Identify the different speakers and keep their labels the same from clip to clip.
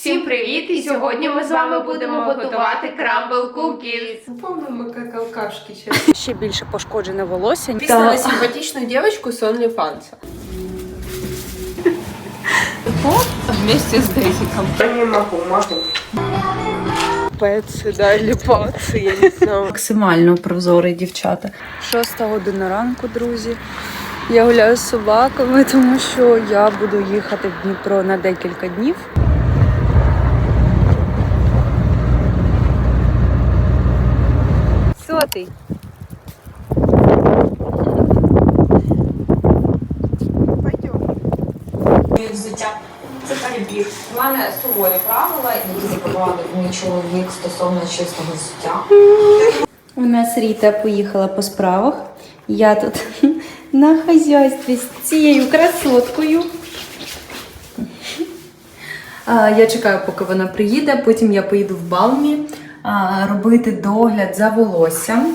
Speaker 1: Всім привіт! І сьогодні ми з вами будемо готувати крамбл кукіс.
Speaker 2: Помню, мы как алкашки сейчас.
Speaker 3: ще більше пошкоджене волосся.
Speaker 2: Подписана на симпатичную девочку с OnlyFans. Вместе с Дейзиком. Я не могу, могу.
Speaker 3: Пеці, да, ліпаці, я не знаю. Максимально прозорі дівчата. Шоста година ранку, друзі. Я гуляю з собаками, тому що я буду їхати в Дніпро на декілька днів. Сотий.
Speaker 4: взуття. Це перебір. У мене суворі правила, які запровадив мій чоловік стосовно чистого взуття.
Speaker 3: У нас Ріта поїхала по справах. Я тут на хазяйстві з цією красоткою. Я чекаю, поки вона приїде. Потім я поїду в Балмі робити догляд за волоссям.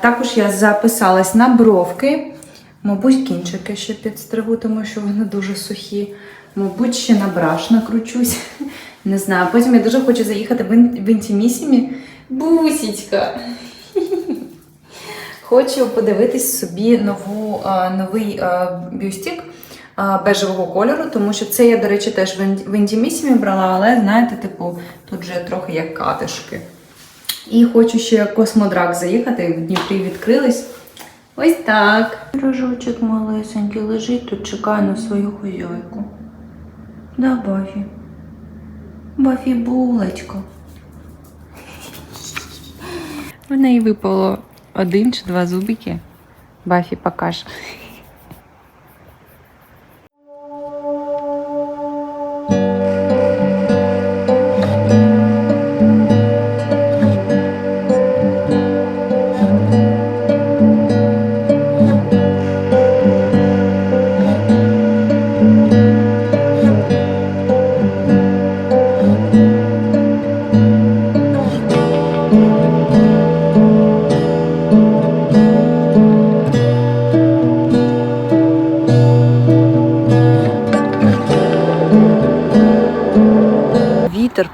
Speaker 3: Також я записалась на бровки. Мабуть, кінчики ще підстригу, тому що вони дуже сухі. Мабуть, ще на браш накручусь. Не знаю. Потім я дуже хочу заїхати в інтімісімі. Бусічка. Хочу подивитись собі нову, новий бюстик бежевого кольору, тому що це я, до речі, теж в Ін- в інтімісімі брала, але знаєте, типу, тут же трохи як катишки. І хочу ще космодрак заїхати, в Дніпрі відкрились. Ось так. Рожочок малесенький лежить тут, чекає на свою хозяйку. Да, Бафі. Бафі булочко. В неї випало один чи два зубики. Бафі покаже. Вітер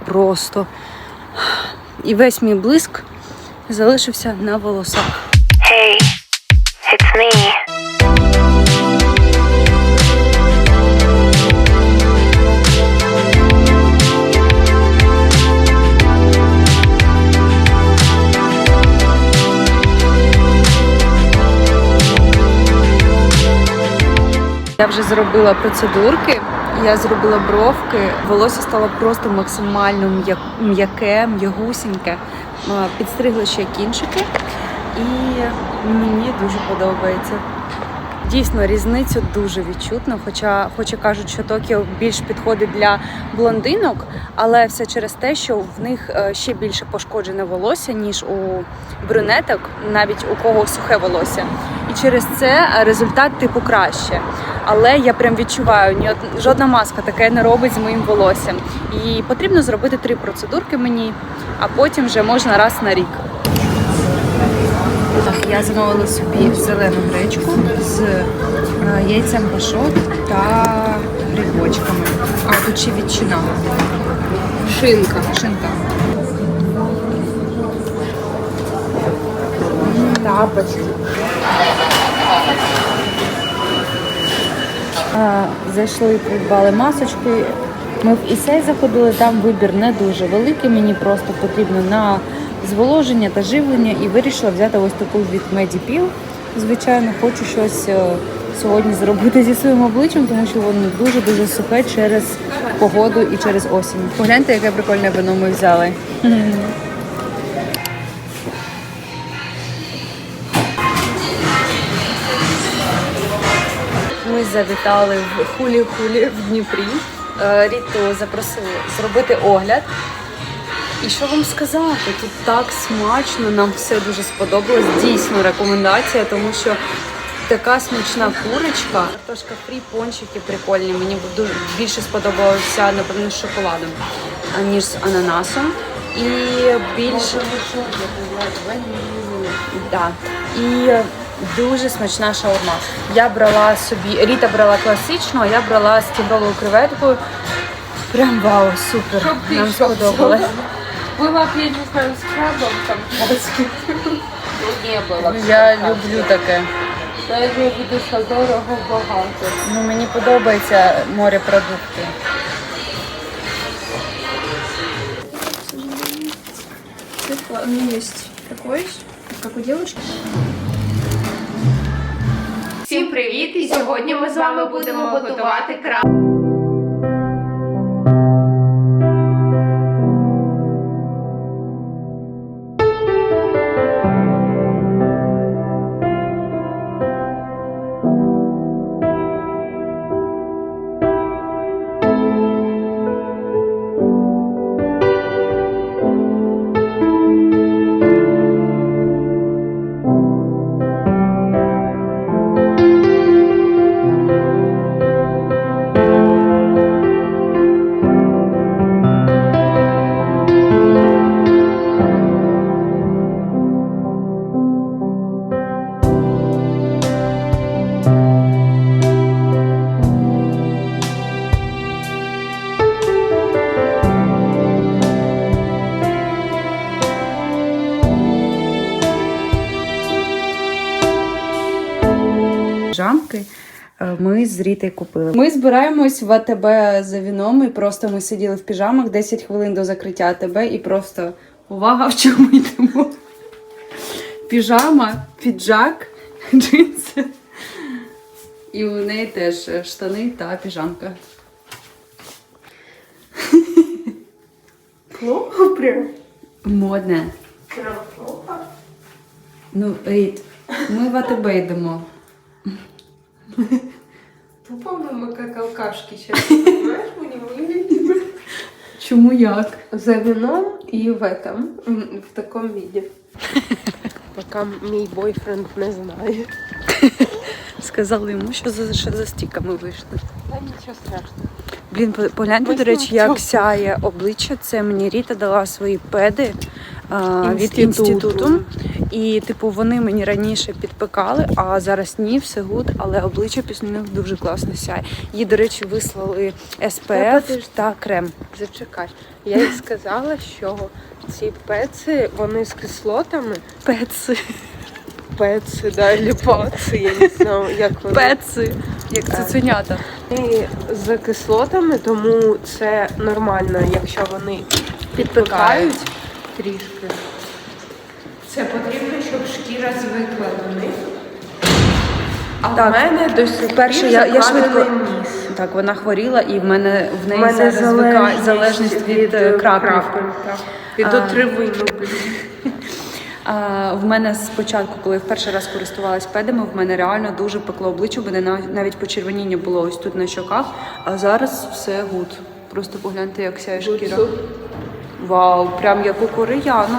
Speaker 3: просто. І весь мій блиск залишився на волосах. Я вже зробила процедурки, я зробила бровки, волосся стало просто максимально м'я- м'яке, м'ягусіньке. Підстригли Підстригла ще кінчики, і мені дуже подобається. Дійсно, різницю дуже відчутно, хоча, хоча кажуть, що Токіо більш підходить для блондинок, але все через те, що в них е, ще більше пошкоджене волосся, ніж у брюнеток, навіть у кого сухе волосся. І через це результат типу краще. Але я прям відчуваю, ні жодна маска таке не робить з моїм волоссям. І потрібно зробити три процедурки мені, а потім вже можна раз на рік. Я замовила собі зелену гречку з е, яйцем пашот та грибочками. А тут ще ветчина.
Speaker 2: Шинка.
Speaker 3: Шинка. Тапочки. Зайшли, придбали масочки. Ми в Ісей заходили, там вибір не дуже великий. Мені просто потрібно на зволоження та живлення і вирішила взяти ось таку від Medipil. Звичайно, хочу щось е, сьогодні зробити зі своїм обличчям, тому що воно дуже-дуже сухе через погоду і через осінь. Погляньте, яке прикольне вино ми взяли. Ми завітали в хулі-хулі в Дніпрі. Е, Ріту запросили зробити огляд. І що вам сказати? Тут так смачно, нам все дуже сподобалось. Дійсно рекомендація, тому що така смачна курочка. Картошка фрі, пончики прикольні. Мені дуже більше сподобалося, напевно, з шоколадом, аніж з ананасом. І більше да. І дуже смачна шаурма. Я брала собі, Ріта брала класичну, а я брала з тімровою креветкою. Прям вау, супер. Нам сподобалось.
Speaker 2: Было б, я с крабом там. Ну, не было.
Speaker 3: Я
Speaker 2: так.
Speaker 3: люблю таке.
Speaker 2: Я имею в виду, що дорого багато.
Speaker 3: Ну, мені подобається морепродукти.
Speaker 1: Всім привіт! І сьогодні ми з вами будемо готувати крам.
Speaker 3: Ми з Рітою купили. Ми збираємось в АТБ за віном. І просто ми сиділи в піжамах 10 хвилин до закриття АТБ і просто увага, в чому йдемо. Піжама, піджак, джинси. І у неї теж штани та піжамка.
Speaker 1: Плохо прям.
Speaker 3: Модне. Ну, Ріт, ми в АТБ йдемо.
Speaker 2: По-моему, мы как алкашки сейчас, понимаешь, будем выглядеть.
Speaker 3: Чому як?
Speaker 2: За вином и в этом, м, в таком виде. Пока мій бойфренд не знає.
Speaker 3: Сказали йому, що за, що за стіками вийшли.
Speaker 2: Та нічого страшного.
Speaker 3: Блін, по- погляньте,
Speaker 2: Ми
Speaker 3: до речі,
Speaker 2: знаємо,
Speaker 3: як сяє обличчя. Це мені Ріта дала свої педи а, від
Speaker 2: Інституту.
Speaker 3: інституту. І, типу, вони мені раніше підпекали, а зараз ні, все гуд, але обличчя після них дуже класно сяє. Їй, до речі, вислали
Speaker 2: подожди.
Speaker 3: та крем.
Speaker 2: Зачекай. Я їй сказала, що ці пеци, вони з кислотами.
Speaker 3: Пеци.
Speaker 2: Пеци, да, ліпаци, я не знаю, як вони.
Speaker 3: Пеци. Як цуценята.
Speaker 2: І з кислотами, тому це нормально, якщо вони підпікають трішки. Це потрібно, шкіра звикла. А
Speaker 3: Так.
Speaker 2: в мене до сих
Speaker 3: Перше,
Speaker 2: пір
Speaker 3: я, я
Speaker 2: закладений
Speaker 3: швидко.
Speaker 2: ніс.
Speaker 3: Так, вона хворіла, і в мене в неї
Speaker 2: мене
Speaker 3: зараз
Speaker 2: залежність,
Speaker 3: залежність від е, крапель.
Speaker 2: так. Від
Speaker 3: А.
Speaker 2: отривину, блін.
Speaker 3: А, в мене спочатку, коли я в перший раз користувалась педами, в мене реально дуже пекло обличчя, бо нав- навіть почервоніння було ось тут на щоках, а зараз все гуд. Просто погляньте, як сяє шкіра. Вау, прям як у кореяну.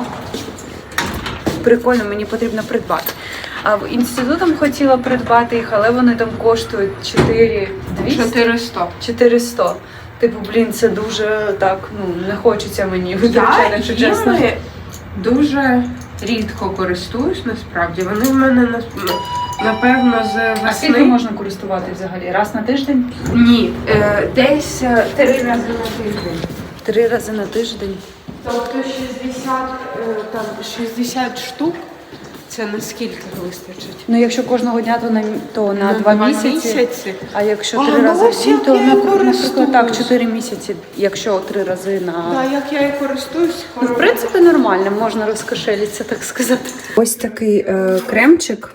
Speaker 3: Прикольно, мені потрібно придбати. А в інститутом хотіла придбати їх, але вони там коштують 4 200.
Speaker 2: 400.
Speaker 3: 400. Типу, блін, це дуже так, ну не хочеться мені витрачати,
Speaker 2: Я
Speaker 3: якщо чесно.
Speaker 2: їми дуже рідко користуюсь, насправді. Вони в мене на- напевно з
Speaker 3: А скільки
Speaker 2: весни.
Speaker 3: можна користувати взагалі? Раз на тиждень?
Speaker 2: Ні, е, десь е, три рази на тиждень.
Speaker 3: Три рази на тиждень.
Speaker 2: Тобто 60, е, там, 60 штук. Це наскільки вистачить?
Speaker 3: Ну, якщо кожного дня, то на, то на, два, місяці. А якщо
Speaker 2: А,
Speaker 3: три
Speaker 2: ну
Speaker 3: рази в день, то на, наприклад, так, чотири місяці, якщо три рази на.
Speaker 2: Так, як я і користуюсь,
Speaker 3: Ну, в принципі, нормально, можна розкошелитися, так сказати. Ось такий е, кремчик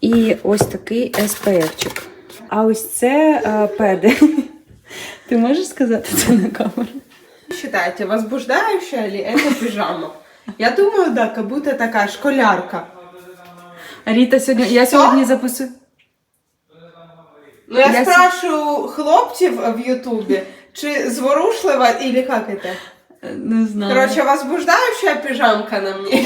Speaker 3: і ось такий SPF-чик. А ось це е, педи. Ти можеш сказати це на камеру?
Speaker 5: Считаете, возбуждающая ли это пижама? Я думаю, да, как будто такая школярка.
Speaker 3: Ріта сьогодні. Я сьогодні записую.
Speaker 5: Ну, я,
Speaker 3: Я с-
Speaker 5: спрашиваю хлопцев в Ютубе, чи зворушлива или как это?
Speaker 3: Не знаю.
Speaker 5: Короче, возбуждающая пижамка на мне.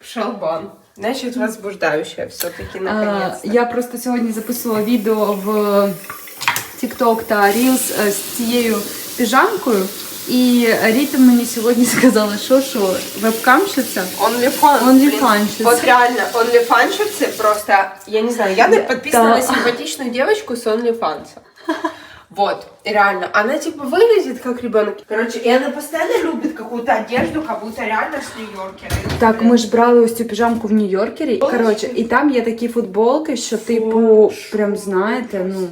Speaker 5: Шалбан. Значит, возбуждающая все-таки
Speaker 3: А,
Speaker 5: наконец-то.
Speaker 3: Я просто сьогодні записувала відео в TikTok та Reels е, з цією піжамкою. І Ріта мені сьогодні сказала, що що, вебкамщиця?
Speaker 5: OnlyFans. Блин. Вот реально, OnlyFans просто, я не знаю, я не подписана на симпатичную девочку с OnlyFans.
Speaker 2: Вот, реально. Она типа выглядит как ребенок. Короче, и она постоянно любит какую-то одежду, как будто реально с Нью-Йоркера.
Speaker 3: Так, ми ж брали ось цю піжамку в Нью-Йоркері. Коротше, і там є такі футболки, що, типу, прям знаєте, ну.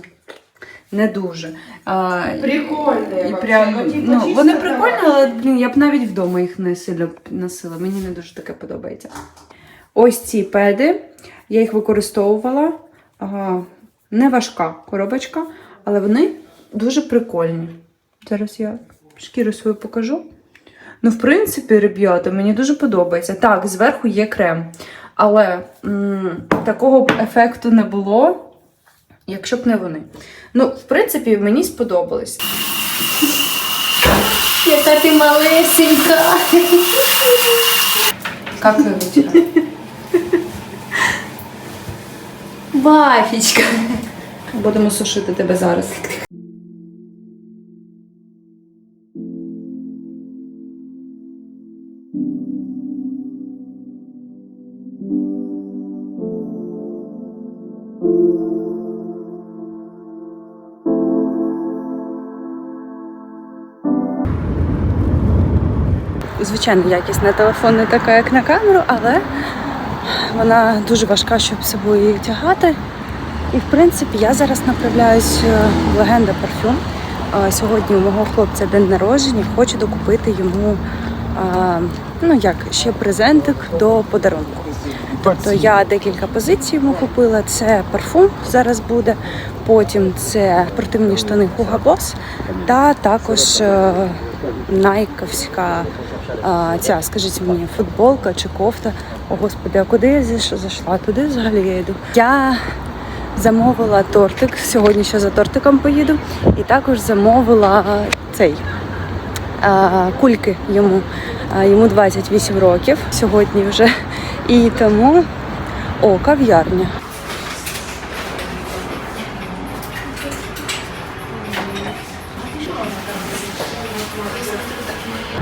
Speaker 3: Не дуже. А,
Speaker 2: Прикольные
Speaker 3: і
Speaker 2: вообще.
Speaker 3: прям,
Speaker 2: Ну,
Speaker 3: ну, вони прикольні, але блін, я б навіть вдома їх не сильно носила. Мені не дуже таке подобається. Ось ці педи. Я їх використовувала. Ага, не важка коробочка, але вони дуже прикольні. Зараз я шкіру свою покажу. Ну, в принципі, ребята, мені дуже подобається. Так, зверху є крем. Але м, такого б ефекту не було, якщо б не вони. Ну, в принципі, мені сподобались. Яка ти малесенька. Как ви витираєте? Бафічка. Будемо сушити тебе зараз. Звичайно, якість на телефон не така, як на камеру, але вона дуже важка, щоб з собою її тягати. І в принципі я зараз направляюсь е, в легенда парфюм. Сьогодні у мого хлопця день народження, хочу докупити йому ну як ще презентик до подарунку. Тобто я декілька позицій йому купила. Це парфум зараз буде, потім це спортивні штани Hugo Boss та також е, найковська е, ця, скажіть мені, футболка чи кофта. О господи, а куди я зайш- зайшла? Туди взагалі я йду. Я замовила тортик. Сьогодні ще за тортиком поїду. І також замовила цей е, кульки йому. Е, Йому 28 років сьогодні вже. І тому о, кав'ярня.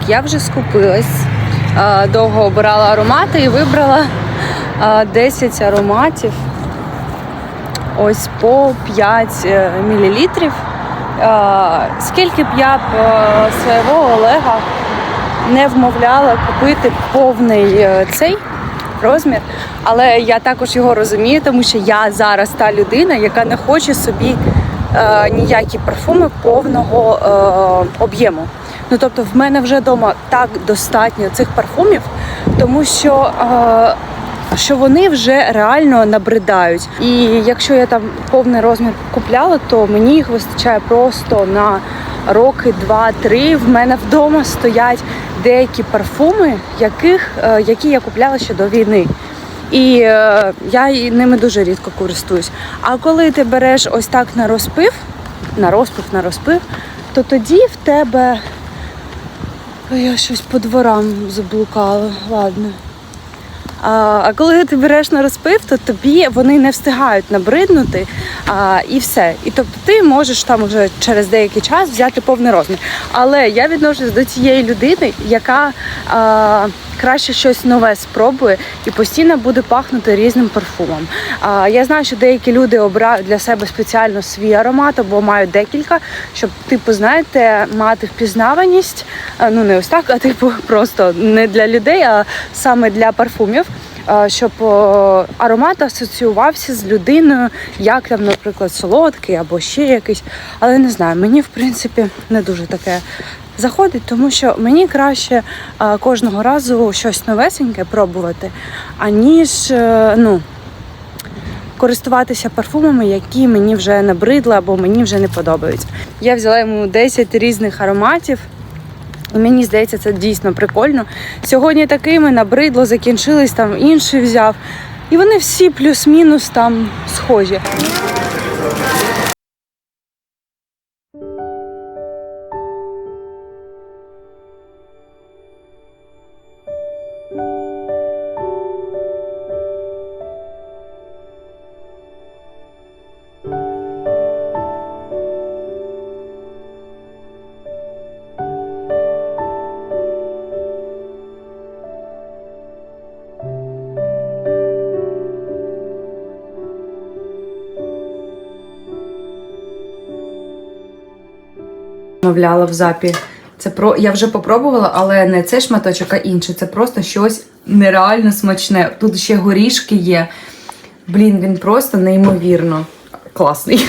Speaker 3: Я вже скупилась, е, довго обирала аромати і вибрала е, 10 ароматів. Ось по 5 мл. Скільки б я б е, свого Олега не вмовляла купити повний е, цей розмір, але я також його розумію, тому що я зараз та людина, яка не хоче собі е, ніякі парфуми повного е, об'єму. Ну тобто, в мене вже вдома так достатньо цих парфумів, тому що. Е, що вони вже реально набридають. І якщо я там повний розмір купляла, то мені їх вистачає просто на роки, два-три. В мене вдома стоять деякі парфуми, яких, е, які я купляла ще до війни. І е, я ними дуже рідко користуюсь. А коли ти береш ось так на розпив, на розпив, на розпив, то тоді в тебе. Я щось по дворам заблукала. Ладно. А, а коли ти береш на розпив, то тобі вони не встигають набриднути а, і все. І тобто ти можеш там уже через деякий час взяти повний розмір. Але я відношусь до цієї людини, яка а, краще щось нове спробує і постійно буде пахнути різним парфумом. А, я знаю, що деякі люди обирають для себе спеціально свій аромат або мають декілька, щоб, типу, знаєте, мати впізнаваність. Ну не ось так, а типу просто не для людей, а саме для парфумів. Щоб аромат асоціювався з людиною, як там, наприклад, солодкий або ще якийсь. Але не знаю, мені в принципі не дуже таке заходить, тому що мені краще кожного разу щось новесеньке пробувати, аніж е, ну, користуватися парфумами, які мені вже набридли або мені вже не подобаються. Я взяла йому 10 різних ароматів. І мені здається, це дійсно прикольно. Сьогодні такими набридло, закінчились, там інший взяв. І вони всі плюс-мінус там схожі. Мовляла в запі. Це про я вже попробувала, але не цей шматочок, а інший. Це просто щось нереально смачне. Тут ще горішки є. Блін, він просто неймовірно класний.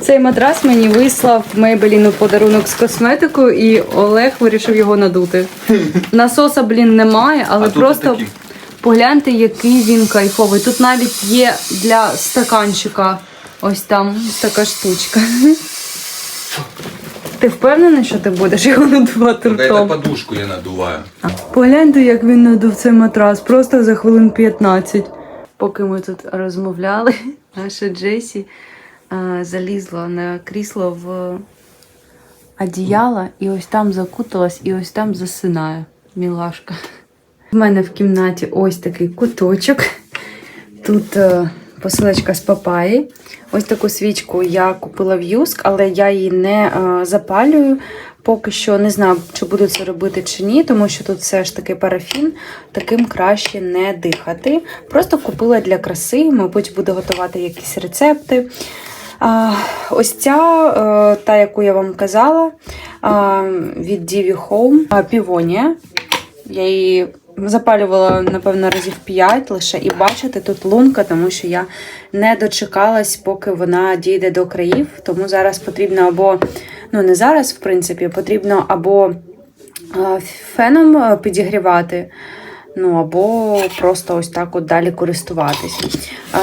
Speaker 3: Цей матрас мені вислав Мейбелін у подарунок з косметикою, і Олег вирішив його надути. Насоса, блін, немає, але
Speaker 6: А
Speaker 3: просто погляньте, який він кайфовий. Тут навіть є для стаканчика ось там така штучка. Ти впевнений, що ти будеш його надувати ртом?
Speaker 6: подушку я надуваю.
Speaker 3: Погляньте, як він надув цей матрас, просто за хвилин 15. Поки ми тут розмовляли, наша Джесі а, залізла на крісло в одіяло і ось там закуталась, і ось там засинає. Мілашка. В мене в кімнаті ось такий куточок. Тут е, посилочка з папаї. Ось таку свічку я купила в Юск, але я її не е, запалюю. Поки що не знаю, чи буду це робити чи ні, тому що тут все ж таки парафін, таким краще не дихати. Просто купила для краси, мабуть, буду готувати якісь рецепти. Ось ця, е, та, яку я вам казала, від Divi Home, півонія. Я її запалювала, напевно, разів 5 лише. І бачите, тут лунка, тому що я не дочекалась, поки вона дійде до країв. Тому зараз потрібно або, ну не зараз, в принципі, потрібно або е, феном е, підігрівати. Ну, або просто ось так от далі користуватися.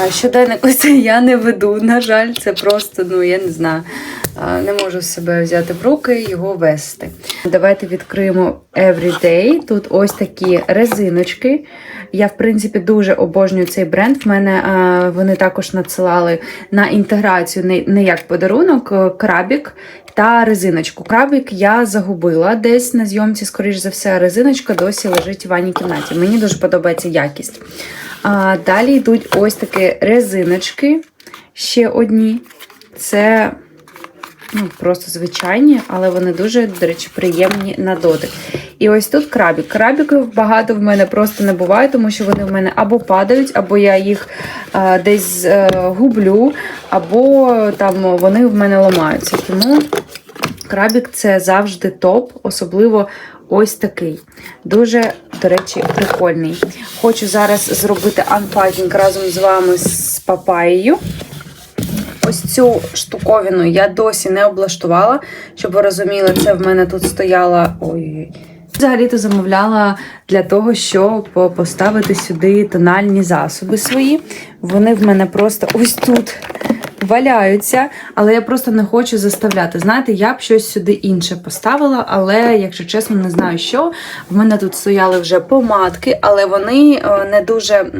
Speaker 3: Щоденник ось я не веду, на жаль, це просто, ну я не знаю, не можу себе взяти в руки і його вести. Давайте відкриємо Everyday. Тут ось такі резиночки. Я, в принципі, дуже обожнюю цей бренд. В мене а, вони також надсилали на інтеграцію не, як подарунок, е, крабік та резиночку. Крабік я загубила десь на зйомці, скоріш за все, резиночка досі лежить в ванній кімнаті. Мені дуже подобається якість. А, далі йдуть ось такі резиночки. Ще одні. Це ну, просто звичайні, але вони дуже, до речі, приємні на дотик. І ось тут крабік. Крабіків багато в мене просто не буває, тому що вони в мене або падають, або я їх а, десь е, гублю, або там вони в мене ламаються. Тому крабік це завжди топ, особливо ось такий. Дуже, до речі, прикольний. Хочу зараз зробити анпакінг разом з вами з папаєю. Ось цю штуковину я досі не облаштувала, щоб ви розуміли, це в мене тут стояла. Ой. Взагалі-то замовляла для того, щоб поставити сюди тональні засоби свої. Вони в мене просто ось тут валяються, але я просто не хочу заставляти. Знаєте, я б щось сюди інше поставила, але, якщо чесно, не знаю що. В мене тут стояли вже помадки, але вони е, не дуже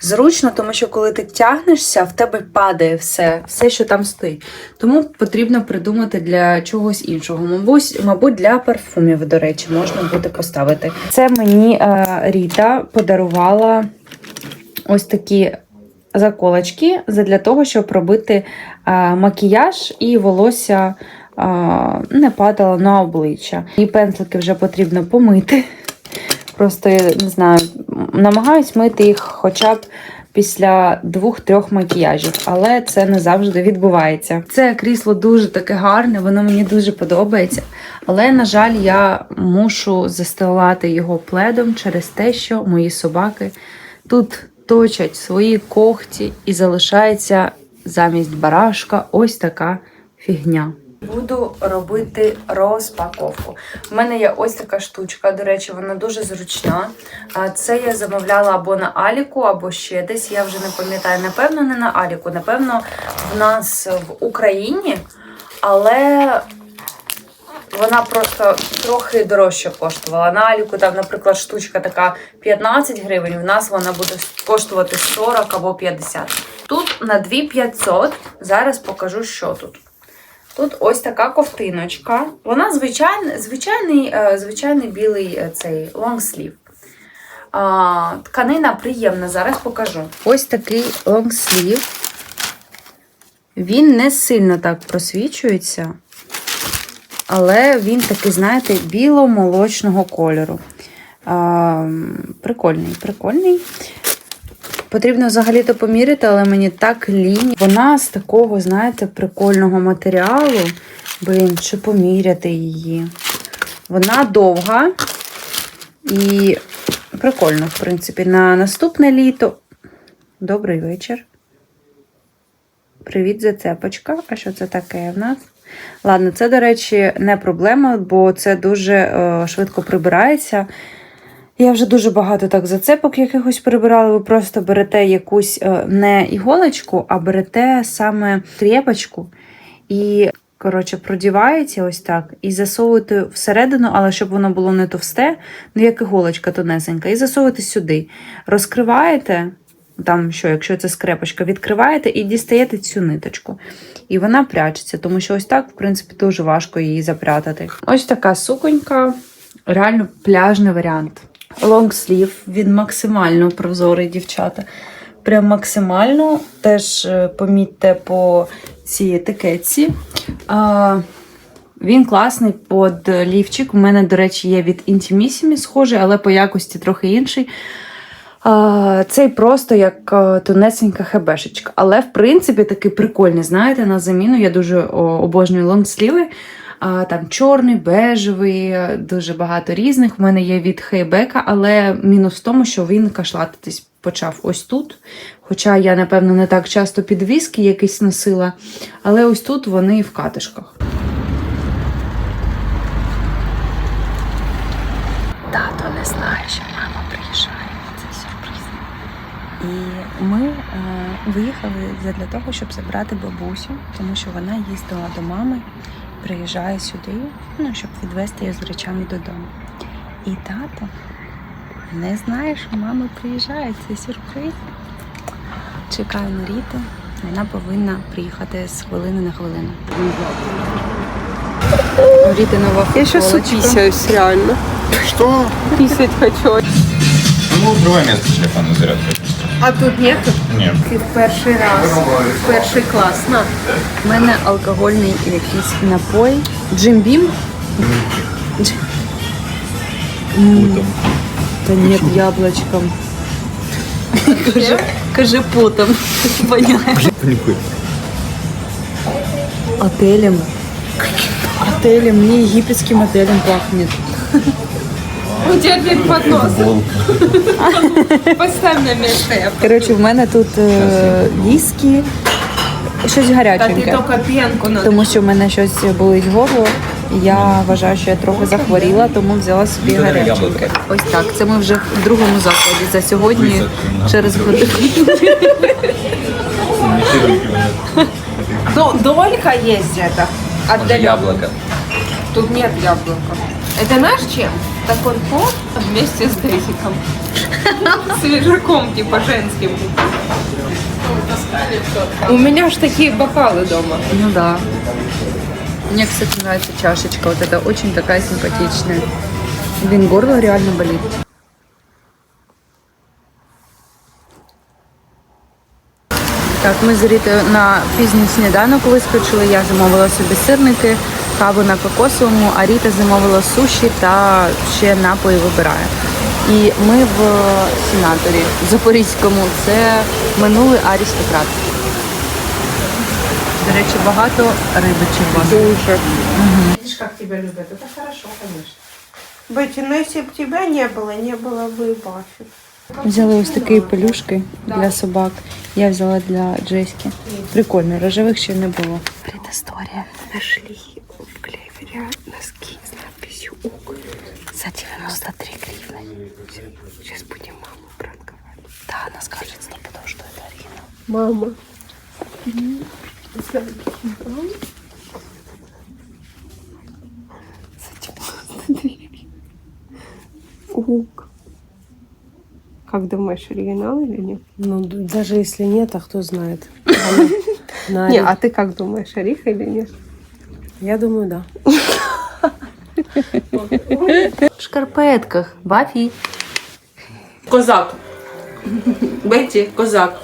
Speaker 3: зручно, тому що коли ти тягнешся, в тебе падає все, все, що там стоїть. Тому потрібно придумати для чогось іншого. Мабуть, мабуть, для парфумів, до речі, можна буде поставити. Це мені е, Ріта подарувала ось такі заколочки для того, щоб робити макіяж і волосся не падало на обличчя. І пензлики вже потрібно помити. Просто я не знаю, намагаюсь мити їх хоча б після двох-трьох макіяжів, але це не завжди відбувається. Це крісло дуже таке гарне, воно мені дуже подобається. Але, на жаль, я мушу застилати його пледом через те, що мої собаки тут точать свої когті і залишається замість барашка ось така фігня. Буду робити розпаковку. У мене є ось така штучка, до речі, вона дуже зручна. Це я замовляла або на Аліку, або ще десь. Я вже не пам'ятаю. Напевно, не на Аліку. Напевно, в нас в Україні, але вона просто трохи дорожче коштувала. На Аліку там, наприклад, штучка така 15 гривень, в нас вона буде коштувати 40 або 50. Тут на 2500, зараз покажу, що тут. Тут ось така ковтиночка. Вона звичайний, звичайний, е, звичайний білий е, цей лонгслів. Тканина приємна, зараз покажу. Ось такий лонгслів. Він не сильно так просвічується, але він такий, знаєте, біло-молочного кольору. А, прикольний, прикольний. Потрібно взагалі-то поміряти, але мені так лінь. Вона з такого, знаєте, прикольного матеріалу. Блін, чи поміряти її. Вона довга і прикольно, в принципі. На наступне літо. Добрий вечір. Привіт, зацепочка. А що це таке в нас? Ладно, це, до речі, не проблема, бо це дуже е, швидко прибирається. Я вже дуже багато так зацепок якихось прибирала. Ви просто берете якусь е, не іголочку, а берете саме трєпочку і, коротше, продіваєте ось так і засовуєте всередину, але щоб воно було не товсте, ну як іголочка тонесенька, і засовуєте сюди. Розкриваєте. Там що, якщо це скрепочка, відкриваєте і дістаєте цю ниточку. І вона прячеться, тому що ось так, в принципі, дуже важко її запрятати. Ось така суконька, реально пляжний варіант. Лонгслів, він максимально прозорий, дівчата. Прям максимально. Теж е, помітьте по цій етикетці. А, він класний під лівчик. У мене, до речі, є від Intimissimi схожий, але по якості трохи інший. Цей просто як е, тонесенька хебешечка. Але, в принципі, такий прикольний, знаєте, на заміну. Я дуже обожнюю лонгсліви. Там чорний, бежевий, е, дуже багато різних. У мене є від хейбека, але мінус в тому, що він кашлатитись почав ось тут. Хоча я, напевно, не так часто підвіски якісь носила, але ось тут вони в катишках. Тато не знає, що мама. І ми е, виїхали для того, щоб забрати бабусю, тому що вона їздила до мами, приїжджає сюди, ну, щоб відвезти її з речами додому. І тато не знає, що мама приїжджає. Це сюрприз. Чекаю на Ріту. Вона повинна приїхати з хвилини на хвилину. Ріти нова
Speaker 2: Я
Speaker 3: футболочка.
Speaker 2: уписаюсь, реально.
Speaker 6: Что?
Speaker 2: Писать хочу.
Speaker 6: Ну, другое место телефона зарядка.
Speaker 2: А тут нет?
Speaker 6: Нет.
Speaker 2: Ти перший раз. Перший клас. На.
Speaker 3: У мене алкогольний якийсь напой. Джимбім. Дж- М, Та ні, яблочком. Каже, каже потом. Понятно. Отелем. Отелем. Мне египетским отелем пахнет.
Speaker 2: У тебя теперь поднос. Поставь на место.
Speaker 3: Коротше, в мене тут е, віскі, щось
Speaker 2: Та ти
Speaker 3: гаряченьке.
Speaker 2: тільки п'янку надо.
Speaker 3: Тому що в мене щось болить горло. і Я вважаю, що я трохи захворіла, тому взяла собі гаряченьке. Ось так. Це ми вже в другому закладі за сьогодні через годину.
Speaker 2: До- Долька есть где-то. Отдалённо.
Speaker 6: Яблоко.
Speaker 2: Тут нет яблока. Это наш чем? Такой кот вместе с Дейзиком. Свежаком, типа женским. У меня ж такие бокалы дома.
Speaker 3: Ну да. Мне, кстати, нравится чашечка. Вот это очень такая симпатичная. Блин, горло реально болит. Так, ми з Рітою на пізній сніданок вискочили. Я замовила собі сирники, каву на кокосовому, а Ріта замовила суші та ще напої вибирає. І ми в сенаторі Запорізькому. Це минулий аристократ. До речі, багато риби червоної.
Speaker 2: Дуже.
Speaker 5: Видишь, как тебя любят. Это хорошо, конечно.
Speaker 2: Бетти, ну если бы тебя не было, не было бы и Баффи.
Speaker 3: Взяли ось такі пелюшки для собак. Я взяла для Джеськи. Прикольно, рожевих ще не було. Предісторія.
Speaker 2: Нашли в клевере носки с надписью УК.
Speaker 3: За 93 гривны.
Speaker 2: Сейчас будем маму пранковать.
Speaker 3: Да, она скажет стопудово, что это Арина.
Speaker 2: Мама. Ук. Как думаешь, оригинал или нет?
Speaker 7: Ну, даже если нет, а кто знает. На
Speaker 2: Не, а ты как думаешь, Ариха или нет?
Speaker 7: Я думаю, да.
Speaker 3: В шкарпетках. Бафі.
Speaker 2: Козак. Беті, козак.